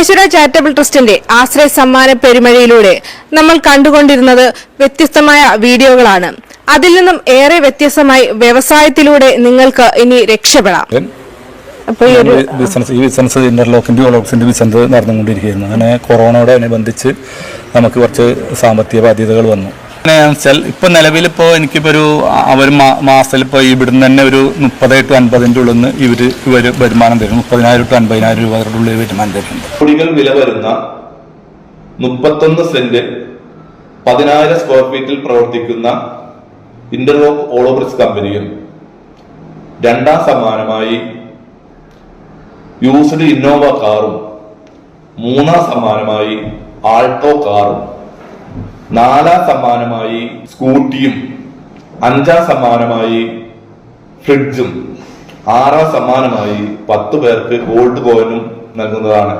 ഈശ്വര ചാരിറ്റബിൾ ട്രസ്റ്റിന്റെ ആശ്രയ സമ്മാന പെരുമഴയിലൂടെ നമ്മൾ കണ്ടുകൊണ്ടിരുന്നത് വ്യത്യസ്തമായ വീഡിയോകളാണ്. അതിൽ നിന്നും ഏറെ വ്യത്യസ്തമായി വ്യവസായത്തിലൂടെ നിങ്ങൾക്ക് ഇനി രക്ഷപ്പെടാം. ബിസിനസ് ഈ ബിസിനസ് ഇന്റർലോക്കിന്റെ ഓളോക്സിന്റെ ബിസിനസ് നടന്നുകൊണ്ടിരിക്കുകയായിരുന്നു അങ്ങനെ കൊറോണയോട് അനുബന്ധിച്ച് നമുക്ക് കുറച്ച് സാമ്പത്തിക ബാധ്യതകൾ വന്നു. വെച്ചാൽ ഇപ്പൊ നിലവിൽ ഇപ്പോൾ എനിക്കിപ്പോ ഒരു അവർ മാസത്തിൽ ഇപ്പോൾ ഇവിടുന്ന് തന്നെ ഒരു മുപ്പത് ടു അൻപതിന്റെ ഉള്ളിൽ നിന്ന് ഇവർ ഇവർ വരുമാനം തരും. മുപ്പതിനായിരം ടു അൻപതിനായിരം രൂപയുടെ ഉള്ളിൽ വരുമാനം തരുന്നുണ്ട്. കുടികൾ വില വരുന്ന മുപ്പത്തൊന്ന് സെന്റ് പതിനായിരം സ്ക്വയർ ഫീറ്റിൽ പ്രവർത്തിക്കുന്ന ഇന്റർലോക്ക് ഓളോബ്രിക്സ് കമ്പനിയും രണ്ടാം സമ്മാനമായി യൂസ്ഡ് ഇന്നോവ കാറും മൂന്നാം സമ്മാനമായി ആൾട്ടോ കാറും നാലാം സമ്മാനമായി സ്കൂട്ടിയും അഞ്ചാം സമ്മാനമായി ഫ്രിഡ്ജും ആറാം സമ്മാനമായി പത്ത് പേർക്ക് ഗോൾഡ് കോയിനും നൽകുന്നതാണ്.